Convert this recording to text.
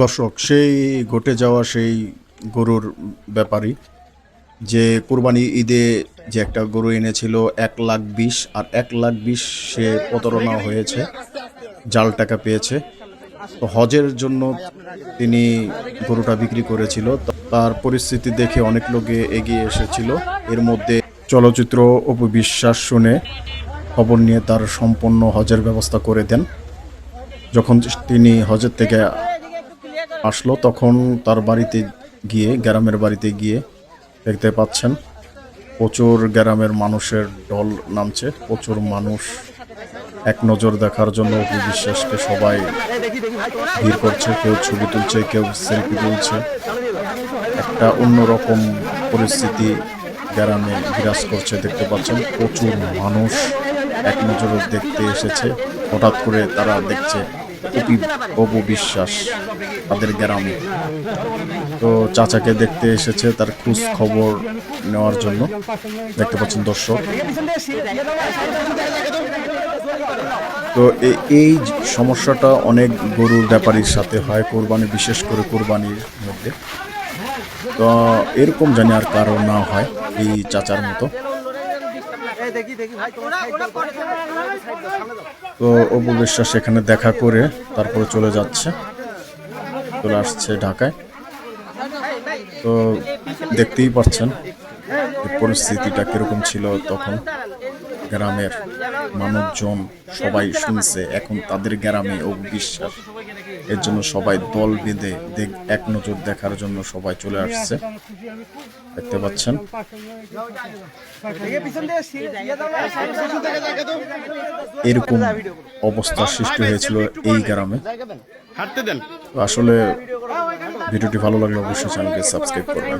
দর্শক, সেই ঘটে যাওয়া সেই গরুর ব্যাপারই যে কোরবানি ঈদে যে একটা গরু এনেছিল এক লাখ বিশ, আর এক লাখ বিশ সে প্রতারণা হয়েছে, জাল টাকা পেয়েছে। তো হজের জন্য তিনি গরুটা বিক্রি করেছিল। তার পরিস্থিতি দেখে অনেক লোকে এগিয়ে এসেছিল। এর মধ্যে চলচ্চিত্র অপবিশ্বাস শুনে খবর নিয়ে তার সম্পূর্ণ হজের ব্যবস্থা করে দেন। যখন তিনি হজের থেকে আসলো, তখন তার বাড়িতে গিয়ে, গ্রামের বাড়িতে গিয়ে দেখতে পাচ্ছেন, প্রচুর গ্রামের মানুষের ঢল নামছে, প্রচুর মানুষ এক নজর দেখার জন্য অপু বিশ্বাসকে সবাই ভিড় করছে, কেউ ছবি তুলছে, কেউ সেলফি তুলছে। একটা অন্যরকম পরিস্থিতি গ্রামে বিরাজ করছে, দেখতে পাচ্ছেন, প্রচুর মানুষ এক নজরে দেখতে এসেছে, হঠাৎ করে তারা দেখছে অপি বিশ্বাস তাদের গ্রামে। তো চাচাকে দেখতে এসেছে তার খোঁজ খবর নেওয়ার জন্য। দেখতে পাচ্ছেন দর্শক। তো এই সমস্যাটা অনেক গরুর ব্যাপারীর সাথে হয়, কোরবানি, বিশেষ করে কোরবানির মধ্যে। তো এরকম জানি আর কারও না হয় এই চাচার মতো। তো অপু বিশ্বাস এখানে দেখা করে তারপরে চলে যাচ্ছে। চলে আসছে ঢাকায়। তো দেখতেই পাচ্ছেন পরিস্থিতিটা কীরকম ছিল তখন। গ্রামের মানুষজন সবাই শুনছে, এখন তাদের গ্রামে অপু বিশ্বাস। এর জন্য সবাই দল বেঁধে এক নজর দেখার জন্য সবাই চলে আসছে। দেখতে পাচ্ছেন। এরকম অবস্থার সৃষ্টি হয়েছিল এই গ্রামে। আসলে ভিডিওটি ভালো লাগলে অবশ্যই চ্যানেলকে সাবস্ক্রাইব করবেন।